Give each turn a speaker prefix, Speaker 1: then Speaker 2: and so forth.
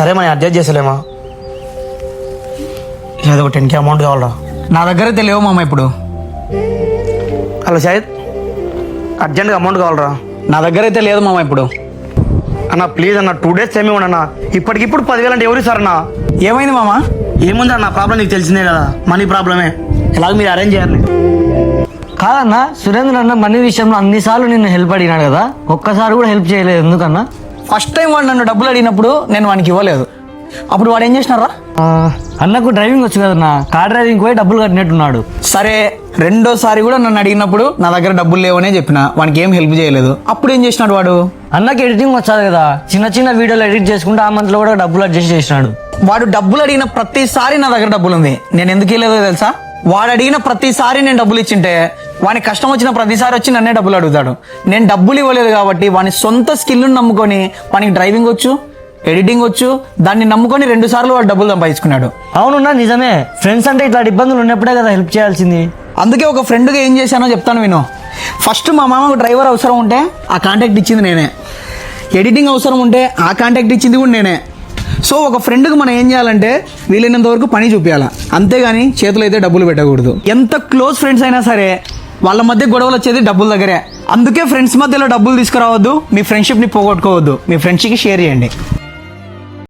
Speaker 1: సరే మనం అడ్జస్ట్ చేసలేమా? ఏదో ఒక టెన్కి అమౌంట్ కావాలరా.
Speaker 2: నా దగ్గర అయితే లేవు మామ ఇప్పుడు.
Speaker 1: హలో షాహిద్ అర్జెంట్గా అమౌంట్ కావాలరా.
Speaker 2: నా దగ్గర అయితే లేదు మామ ఇప్పుడు.
Speaker 1: అన్న ప్లీజ్ అన్న టూ డేస్ టైం ఇవ్వండి అన్న. ఇప్పటికిప్పుడు పదివేలు అంటే ఎవరు ఇస్తారన్నా?
Speaker 2: ఏమైంది మామ?
Speaker 1: ఏముంది అన్న ప్రాబ్లం నీకు తెలిసిందే కదా. మనీ ప్రాబ్లమే. ఎలాగో మీరు అరేంజ్ చేయాలి.
Speaker 3: కాదన్నా సురేంద్ర అన్న మనీ విషయంలో అన్నిసార్లు నిన్ను హెల్ప్ అడిగినాడు కదా. ఒక్కసారి కూడా హెల్ప్ చేయలేదు. ఎందుకన్నా?
Speaker 2: ఫస్ట్ టైం వాడు నన్ను డబ్బులు అడిగినప్పుడు నేను వానికి ఇవ్వలేదు. అప్పుడు వాడు ఏం చేసినారా?
Speaker 3: అన్నకు డ్రైవింగ్ వచ్చు కదన్నా కార్ డ్రైవింగ్ పోయి డబ్బులు కట్టినట్టున్నాడు.
Speaker 2: సరే రెండోసారి కూడా నన్ను అడిగినప్పుడు నా దగ్గర డబ్బులు లేవనే చెప్పిన వానికి ఏం హెల్ప్ చేయలేదు. అప్పుడు ఏం చేసినాడు వాడు?
Speaker 3: అన్నకి ఎడిటింగ్ వచ్చాది కదా చిన్న చిన్న వీడియోలు ఎడిట్ చేసుకుంటే ఆ మంత్లో కూడా డబ్బులు అడ్జస్ట్ చేసినాడు.
Speaker 2: వాడు డబ్బులు అడిగిన ప్రతిసారి నా దగ్గర డబ్బులు ఉంది. నేను ఎందుకు ఇవ్వలేదో తెలుసా? వాడు అడిగిన ప్రతిసారి నేను డబ్బులు ఇచ్చింటే వానికి కష్టం వచ్చిన ప్రతిసారి వచ్చి నన్నే డబ్బులు అడుగుతాడు. నేను డబ్బులు ఇవ్వలేదు కాబట్టి వాని సొంత స్కిల్ను నమ్ముకొని వానికి డ్రైవింగ్ వచ్చు ఎడిటింగ్ వచ్చు దాన్ని నమ్ముకొని రెండు సార్లు వాడు డబ్బులు సంపాదించుకున్నాడు.
Speaker 3: అవునున్నా నిజమే. ఫ్రెండ్స్ అంటే ఇట్లాంటి ఇబ్బందులు ఉన్నప్పుడే కదా హెల్ప్ చేయాల్సింది.
Speaker 2: అందుకే ఒక ఫ్రెండ్గా ఏం చేశానో చెప్తాను విను. ఫస్ట్ మా మామకు డ్రైవర్ అవసరం ఉంటే ఆ కాంటాక్ట్ ఇచ్చింది నేనే. ఎడిటింగ్ అవసరం ఉంటే ఆ కాంటాక్ట్ ఇచ్చింది కూడా నేనే. సో ఒక ఫ్రెండ్కి మనం ఏం చేయాలంటే వీలైనంత వరకు పని చూపించాలి అంతేగాని చేతులు అయితే డబ్బులు పెట్టకూడదు. ఎంత క్లోజ్ ఫ్రెండ్స్ అయినా సరే వాళ్ళ మధ్య గొడవలు వచ్చేది డబ్బుల దగ్గరే. అందుకే ఫ్రెండ్స్ మధ్యలో డబ్బులు తీసుకురావద్దు మీ ఫ్రెండ్షిప్ని పోగొట్టుకోవద్దు. మీ ఫ్రెండ్షిప్కి షేర్ చేయండి.